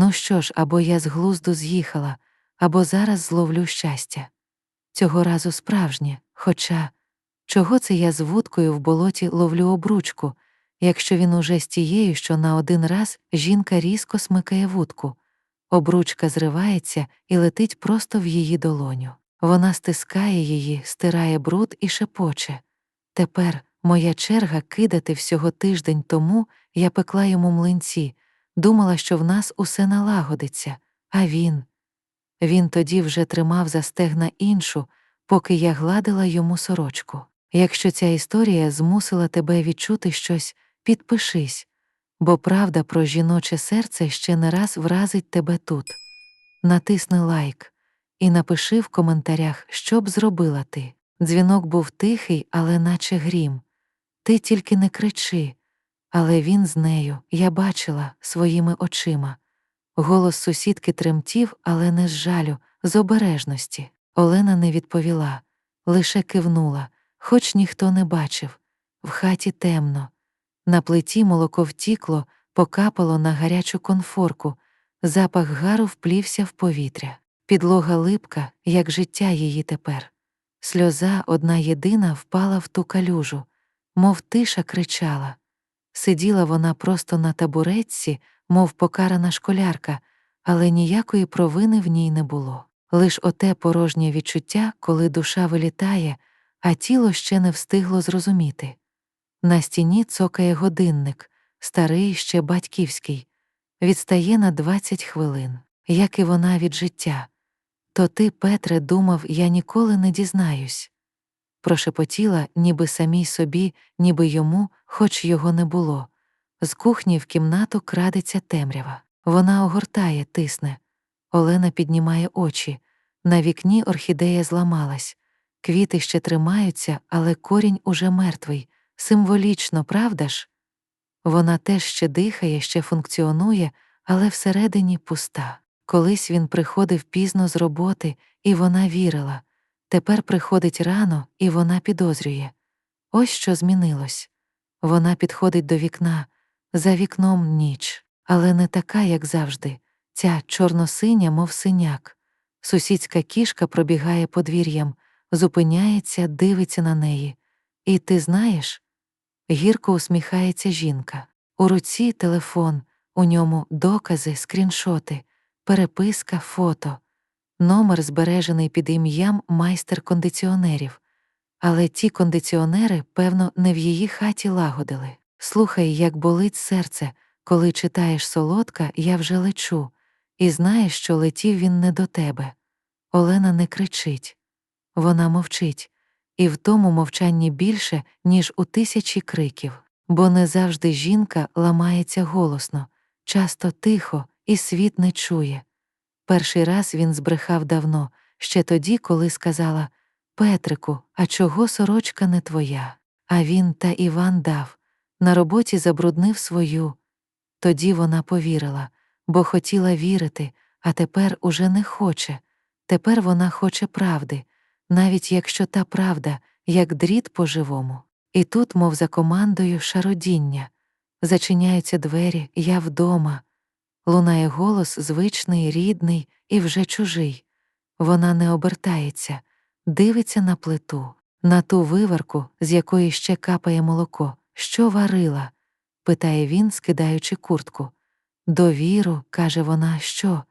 Ну що ж, або я з глузду з'їхала, або зараз зловлю щастя. Цього разу справжнє, хоча чого це я з вудкою в болоті ловлю обручку, якщо він уже з тією, що на один раз жінка різко смикає вудку. Обручка зривається і летить просто в її долоню. Вона стискає її, стирає бруд і шепоче. Тепер моя черга кидати всього тиждень тому я пекла йому млинці, думала, що в нас усе налагодиться, а він. Він тоді вже тримав за стегна іншу, поки я гладила йому сорочку. Якщо ця історія змусила тебе відчути щось, підпишись, бо правда про жіноче серце ще не раз вразить тебе тут. Натисни лайк і напиши в коментарях, що б зробила ти. Дзвінок був тихий, але наче грім. Ти тільки не кричи, але він з нею, я бачила своїми очима. Голос сусідки тремтів, але не з жалю, з обережності. Олена не відповіла, лише кивнула, хоч ніхто не бачив. В хаті темно. На плиті молоко втікло, покапало на гарячу конфорку, запах гару вплівся в повітря. Підлога липка, як життя її тепер. Сльоза одна єдина впала в ту калюжу, мов тиша кричала. Сиділа вона просто на табуретці, мов покарана школярка, але ніякої провини в ній не було. Лиш оте порожнє відчуття, коли душа вилітає, а тіло ще не встигло зрозуміти. На стіні цокає годинник, старий ще батьківський, відстає на двадцять хвилин, як і вона від життя. То ти, Петре, думав, я ніколи не дізнаюсь. Прошепотіла, ніби самій собі, ніби йому, хоч його не було. З кухні в кімнату крадеться темрява. Вона огортає, тисне. Олена піднімає очі. На вікні орхідея зламалась. Квіти ще тримаються, але корінь уже мертвий. Символічно, правда ж? Вона теж ще дихає, ще функціонує, але всередині пуста. Колись він приходив пізно з роботи, і вона вірила. Тепер приходить рано, і вона підозрює. Ось що змінилось. Вона підходить до вікна, за вікном ніч, але не така, як завжди, ця чорносиня, мов синяк. Сусідська кішка пробігає подвір'ям, зупиняється, дивиться на неї. І ти знаєш? Гірко усміхається жінка. У руці телефон, у ньому докази, скріншоти, переписка, фото, номер збережений під ім'ям майстер кондиціонерів. Але ті кондиціонери, певно, не в її хаті лагодили. Слухай, як болить серце, коли читаєш солодка, я вже лечу, і знаєш, що летів він не до тебе. Олена не кричить, вона мовчить, і в тому мовчанні більше, ніж у тисячі криків, бо не завжди жінка ламається голосно, часто тихо, і світ не чує. Перший раз він збрехав давно, ще тоді, коли сказала Петрику, а чого сорочка не твоя? А він та Іван дав, на роботі забруднив свою. Тоді вона повірила, бо хотіла вірити, а тепер уже не хоче. Тепер вона хоче правди, навіть якщо та правда, як дріт по живому. І тут, мов за командою, шародіння. Зачиняються двері, я вдома. Лунає голос звичний, рідний і вже чужий. Вона не обертається, дивиться на плиту, на ту виварку, з якої ще капає молоко. Що варила? питає він, скидаючи куртку. Довіру, каже вона, що?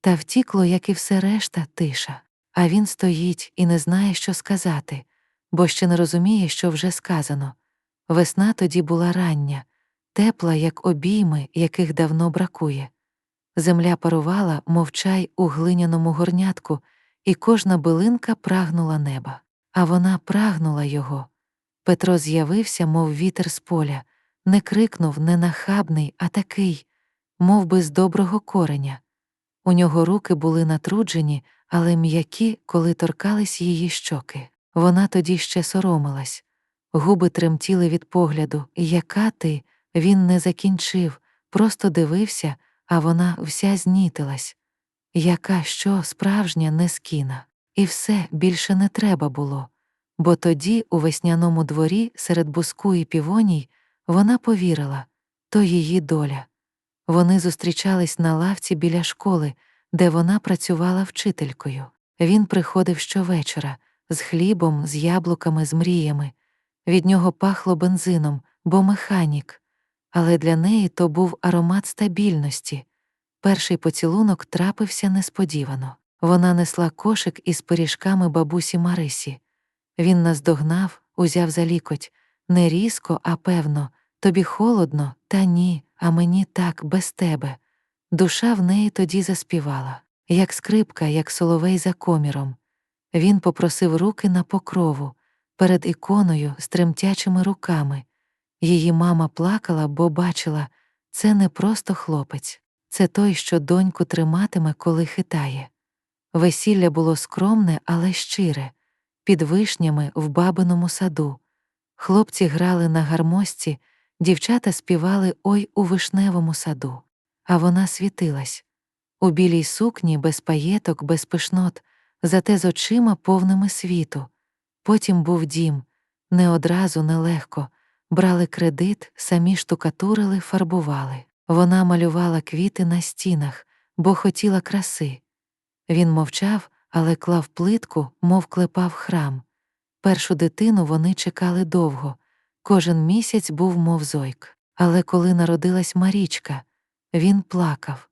Та втікло, як і все решта, тиша. А він стоїть і не знає, що сказати, бо ще не розуміє, що вже сказано. Весна тоді була рання, тепла, як обійми, яких давно бракує. Земля парувала, мов чай у глиняному горнятку, і кожна билинка прагнула неба. А вона прагнула його. Петро з'явився, мов вітер з поля, не крикнув, не нахабний, а такий, мов би з доброго кореня. У нього руки були натруджені, але м'які, коли торкались її щоки. Вона тоді ще соромилась. Губи тремтіли від погляду, яка ти, він не закінчив, просто дивився, а вона вся знітилась. Яка що справжня нескіна. І все більше не треба було. Бо тоді, у весняному дворі, серед буску і півоній, вона повірила то її доля. Вони зустрічались на лавці біля школи, де вона працювала вчителькою. Він приходив щовечора з хлібом, з яблуками, з мріями. Від нього пахло бензином, бо механік, але для неї то був аромат стабільності. Перший поцілунок трапився несподівано. Вона несла кошик із пиріжками бабусі Марисі. Він наздогнав, узяв за лікоть. Не різко, а певно, тобі холодно, та ні, а мені так, без тебе. Душа в неї тоді заспівала, як скрипка, як соловей за коміром. Він попросив руки на покрову, перед іконою з тремтячими руками. Її мама плакала, бо бачила це не просто хлопець, це той, що доньку триматиме, коли хитає. Весілля було скромне, але щире, під вишнями в бабиному саду. Хлопці грали на гармості, дівчата співали ой у вишневому саду, а вона світилась у білій сукні, без паєток, без пишнот, зате з очима повними світу. Потім був дім, не одразу нелегко. Брали кредит, самі штукатурили, фарбували. Вона малювала квіти на стінах, бо хотіла краси. Він мовчав, але клав плитку, мов клепав храм. Першу дитину вони чекали довго. Кожен місяць був, мов зойк. Але коли народилась Марічка, він плакав.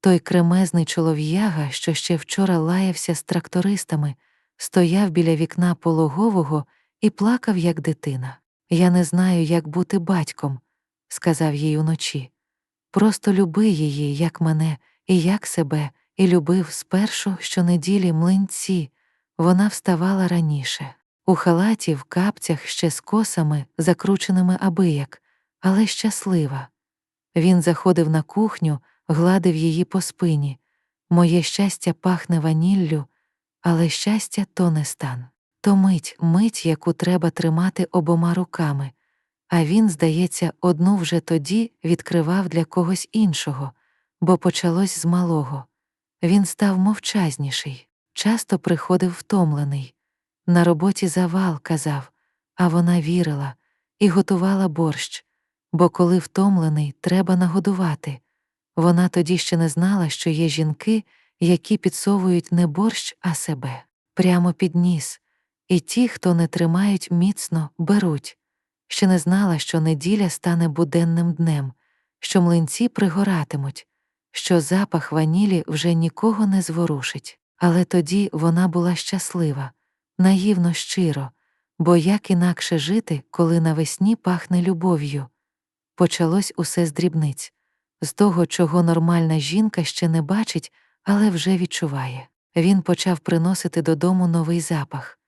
Той кремезний чолов'яга, що ще вчора лаявся з трактористами, стояв біля вікна пологового і плакав, як дитина. Я не знаю, як бути батьком, сказав їй уночі. Просто люби її, як мене, і як себе, і любив спершу щонеділі млинці. Вона вставала раніше. У халаті, в капцях ще з косами, закрученими абияк, але щаслива. Він заходив на кухню, гладив її по спині. Моє щастя пахне ваніллю, але щастя то не стан. То мить, мить, яку треба тримати обома руками, а він, здається, одну вже тоді відкривав для когось іншого, бо почалось з малого. Він став мовчазніший, часто приходив втомлений. На роботі завал казав, а вона вірила і готувала борщ, бо коли втомлений, треба нагодувати. Вона тоді ще не знала, що є жінки, які підсовують не борщ, а себе прямо під ніс, і ті, хто не тримають міцно, беруть. Ще не знала, що неділя стане буденним днем, що млинці пригоратимуть, що запах ванілі вже нікого не зворушить. Але тоді вона була щаслива наївно щиро, бо як інакше жити, коли навесні пахне любов'ю. Почалось усе з дрібниць, з того, чого нормальна жінка ще не бачить, але вже відчуває. Він почав приносити додому новий запах.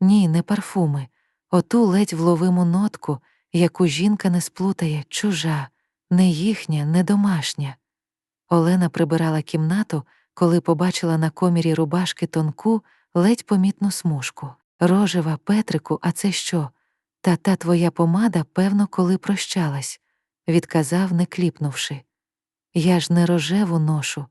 Ні, не парфуми, оту ледь вловиму нотку, яку жінка не сплутає, чужа, не їхня, не домашня. Олена прибирала кімнату, коли побачила на комірі рубашки тонку, ледь помітну смужку. Рожева, Петрику, а це що? Та та твоя помада, певно, коли прощалась, відказав, не кліпнувши. Я ж не рожеву ношу,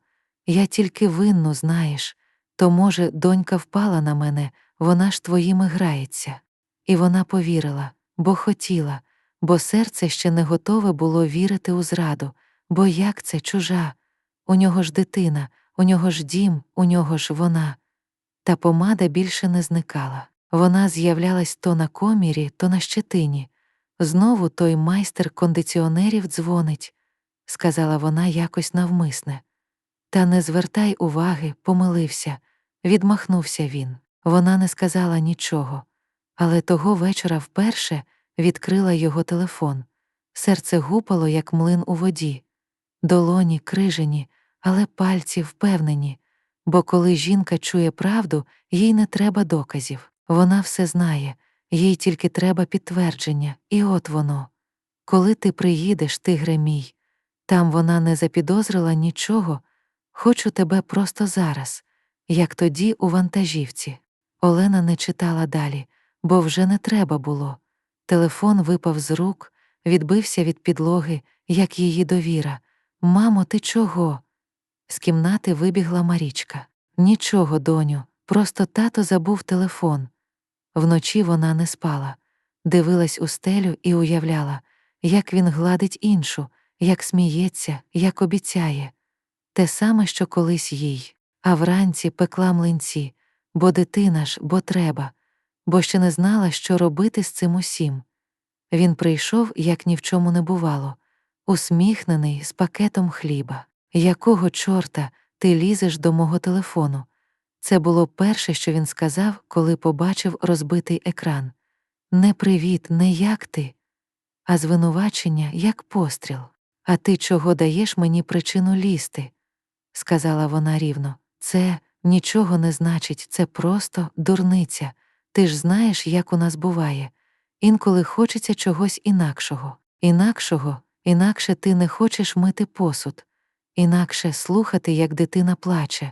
я тільки винну, знаєш, то, може, донька впала на мене, вона ж твоїми грається. І вона повірила, бо хотіла, бо серце ще не готове було вірити у зраду, бо як це чужа? У нього ж дитина, у нього ж дім, у нього ж вона. Та помада більше не зникала. Вона з'являлась то на комірі, то на щетині. Знову той майстер кондиціонерів дзвонить, сказала вона якось навмисне. Та не звертай уваги, помилився, відмахнувся він. Вона не сказала нічого, але того вечора вперше відкрила його телефон. Серце гупало, як млин у воді, долоні крижені, але пальці впевнені бо коли жінка чує правду, їй не треба доказів. Вона все знає, їй тільки треба підтвердження, і от воно. Коли ти приїдеш, тигре мій, там вона не запідозрила нічого, хочу тебе просто зараз, як тоді у вантажівці. Олена не читала далі, бо вже не треба було. Телефон випав з рук, відбився від підлоги, як її довіра. Мамо, ти чого? З кімнати вибігла Марічка. Нічого, доню, просто тато забув телефон. Вночі вона не спала, дивилась у стелю і уявляла, як він гладить іншу, як сміється, як обіцяє, те саме, що колись їй, а вранці пекла млинці, бо дитина ж, бо треба, бо ще не знала, що робити з цим усім. Він прийшов, як ні в чому не бувало, усміхнений з пакетом хліба. Якого чорта ти лізеш до мого телефону? Це було перше, що він сказав, коли побачив розбитий екран. Не привіт, не як ти, а звинувачення як постріл. А ти чого даєш мені причину лізти? сказала вона рівно. Це нічого не значить, це просто дурниця. Ти ж знаєш, як у нас буває. Інколи хочеться чогось інакшого. Інакшого, інакше ти не хочеш мити посуд, інакше слухати, як дитина плаче,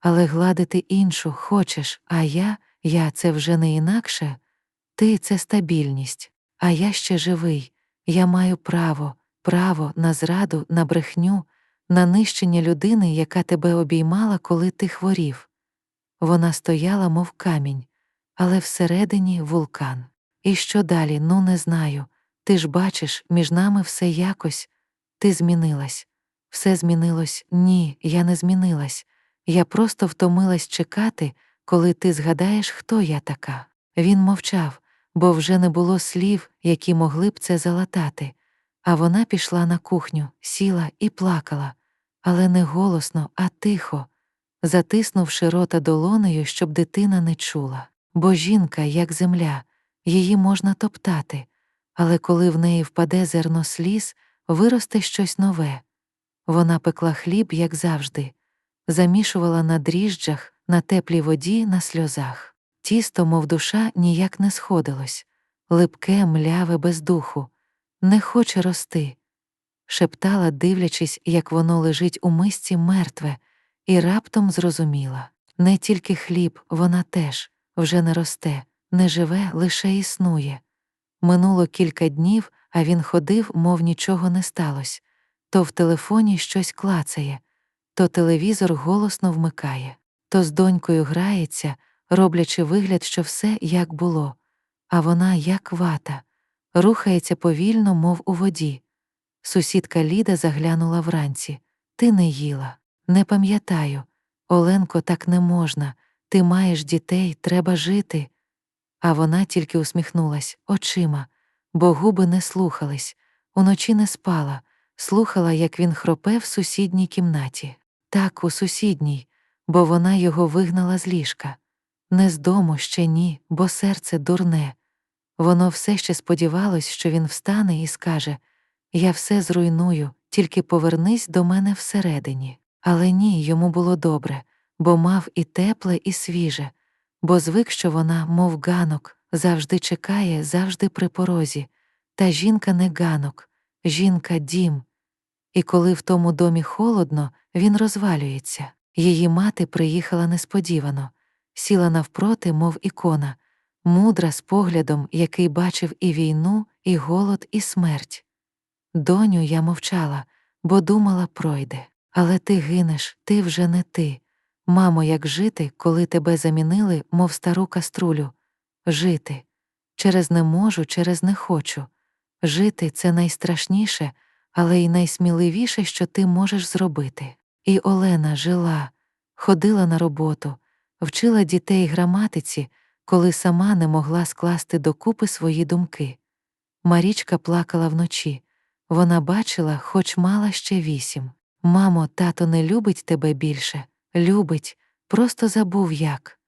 але гладити іншу хочеш, а я, я це вже не інакше. Ти це стабільність, а я ще живий. Я маю право, право на зраду, на брехню, на нищення людини, яка тебе обіймала, коли ти хворів. Вона стояла, мов камінь, але всередині вулкан. І що далі, ну не знаю. Ти ж бачиш, між нами все якось. Ти змінилась. Все змінилось ні, я не змінилась. Я просто втомилась чекати, коли ти згадаєш, хто я така. Він мовчав, бо вже не було слів, які могли б це залатати. А вона пішла на кухню, сіла і плакала, але не голосно, а тихо, затиснувши рота долонею, щоб дитина не чула. Бо жінка, як земля, її можна топтати, але коли в неї впаде зерно сліз, виросте щось нове. Вона пекла хліб, як завжди, замішувала на дріжджах, на теплій воді, на сльозах. Тісто, мов душа, ніяк не сходилось, липке, мляве, без духу, не хоче рости. Шептала, дивлячись, як воно лежить у мисці мертве, і раптом зрозуміла не тільки хліб, вона теж вже не росте, не живе, лише існує. Минуло кілька днів, а він ходив, мов нічого не сталося. То в телефоні щось клацає, то телевізор голосно вмикає, то з донькою грається, роблячи вигляд, що все як було, а вона як вата, рухається повільно, мов у воді. Сусідка Ліда заглянула вранці. Ти не їла. Не пам'ятаю. Оленко, так не можна. Ти маєш дітей, треба жити. А вона тільки усміхнулась очима, бо губи не слухались, уночі не спала, слухала, як він хропе в сусідній кімнаті. Так, у сусідній, бо вона його вигнала з ліжка. Не з дому ще ні, бо серце дурне. Воно все ще сподівалось, що він встане і скаже Я все зруйную, тільки повернись до мене всередині. Але ні, йому було добре, бо мав і тепле, і свіже, бо звик, що вона, мов ганок, завжди чекає, завжди при порозі. Та жінка не ганок, жінка дім. І коли в тому домі холодно, він розвалюється. Її мати приїхала несподівано, сіла навпроти, мов ікона, мудра з поглядом, який бачив і війну, і голод, і смерть. Доню, я мовчала, бо думала, пройде. Але ти гинеш, ти вже не ти. Мамо, як жити, коли тебе замінили, мов стару каструлю? Жити. Через не можу, через не хочу. Жити це найстрашніше, але й найсміливіше, що ти можеш зробити. І Олена жила, ходила на роботу, вчила дітей граматиці, коли сама не могла скласти докупи свої думки. Марічка плакала вночі. Вона бачила, хоч мала ще вісім. Мамо, тато не любить тебе більше, любить, просто забув як.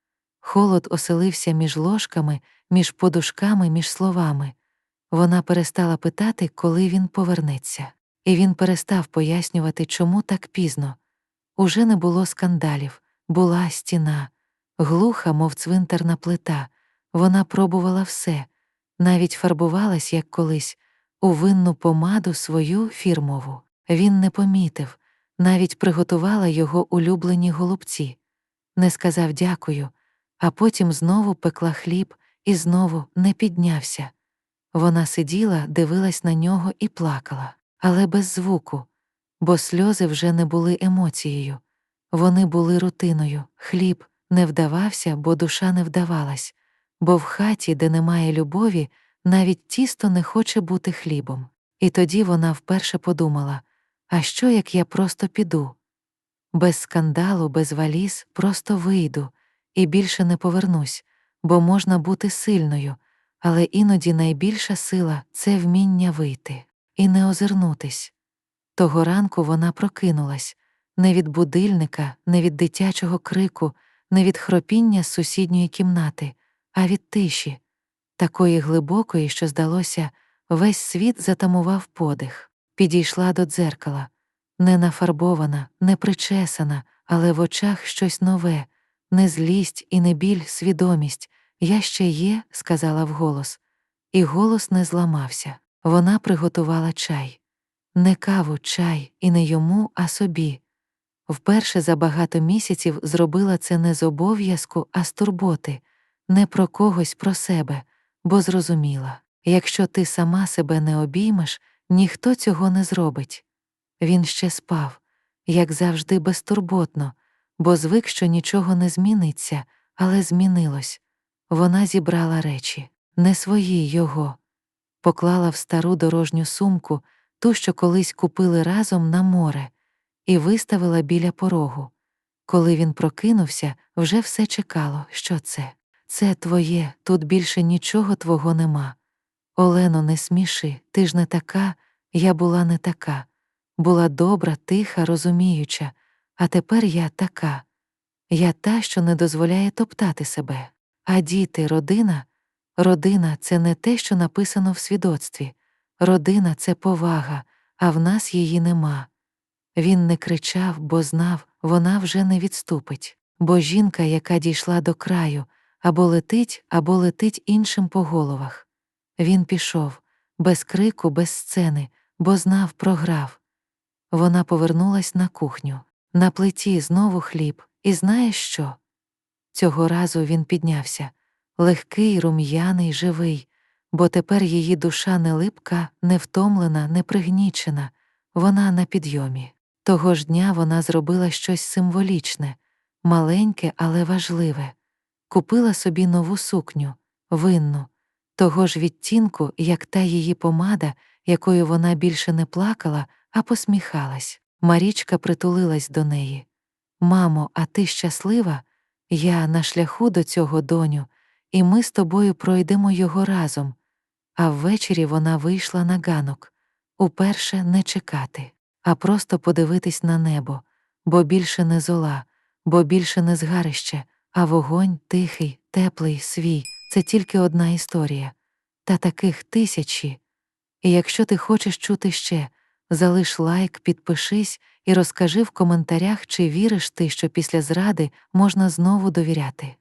Холод оселився між ложками, між подушками, між словами. Вона перестала питати, коли він повернеться, і він перестав пояснювати, чому так пізно. Уже не було скандалів, була стіна, глуха, мов цвинтарна плита. Вона пробувала все, навіть фарбувалась, як колись, у винну помаду свою фірмову. Він не помітив, навіть приготувала його улюблені голубці, не сказав дякую, а потім знову пекла хліб і знову не піднявся. Вона сиділа, дивилась на нього і плакала, але без звуку, бо сльози вже не були емоцією. Вони були рутиною, хліб не вдавався, бо душа не вдавалась, бо в хаті, де немає любові, навіть тісто не хоче бути хлібом. І тоді вона вперше подумала: а що, як я просто піду? Без скандалу, без валіз, просто вийду і більше не повернусь, бо можна бути сильною, але іноді найбільша сила це вміння вийти і не озирнутись. Того ранку вона прокинулась не від будильника, не від дитячого крику, не від хропіння з сусідньої кімнати, а від тиші, такої глибокої, що, здалося, весь світ затамував подих, підійшла до дзеркала, не нафарбована, не причесана, але в очах щось нове, не злість і не біль, свідомість. Я ще є, сказала вголос, і голос не зламався. Вона приготувала чай. Не каву, чай, і не йому, а собі. Вперше за багато місяців зробила це не з обов'язку, а з турботи, не про когось про себе, бо зрозуміла якщо ти сама себе не обіймеш, ніхто цього не зробить. Він ще спав, як завжди, безтурботно, бо звик, що нічого не зміниться, але змінилось. Вона зібрала речі, не свої його, поклала в стару дорожню сумку, ту, що колись купили разом на море, і виставила біля порогу. Коли він прокинувся, вже все чекало, що це. Це твоє, тут більше нічого твого нема. Олено, не сміши, ти ж не така, я була не така. Була добра, тиха, розуміюча, а тепер я така. Я та, що не дозволяє топтати себе. А діти, родина, родина це не те, що написано в свідоцтві. Родина це повага, а в нас її нема. Він не кричав, бо знав, вона вже не відступить, бо жінка, яка дійшла до краю, або летить, або летить іншим по головах. Він пішов, без крику, без сцени, бо знав, програв. Вона повернулась на кухню. На плиті знову хліб, і знаєш що? Цього разу він піднявся легкий, рум'яний, живий, бо тепер її душа не липка, не втомлена, не пригнічена, вона на підйомі. Того ж дня вона зробила щось символічне, маленьке, але важливе. Купила собі нову сукню, винну, того ж відтінку, як та її помада, якою вона більше не плакала, а посміхалась. Марічка притулилась до неї. Мамо, а ти щаслива? Я на шляху до цього доню, і ми з тобою пройдемо його разом. А ввечері вона вийшла на ганок уперше не чекати, а просто подивитись на небо, бо більше не зола, бо більше не згарище, а вогонь тихий, теплий, свій це тільки одна історія, та таких тисячі. І якщо ти хочеш чути ще, залиш лайк, підпишись і розкажи в коментарях, чи віриш ти, що після зради можна знову довіряти.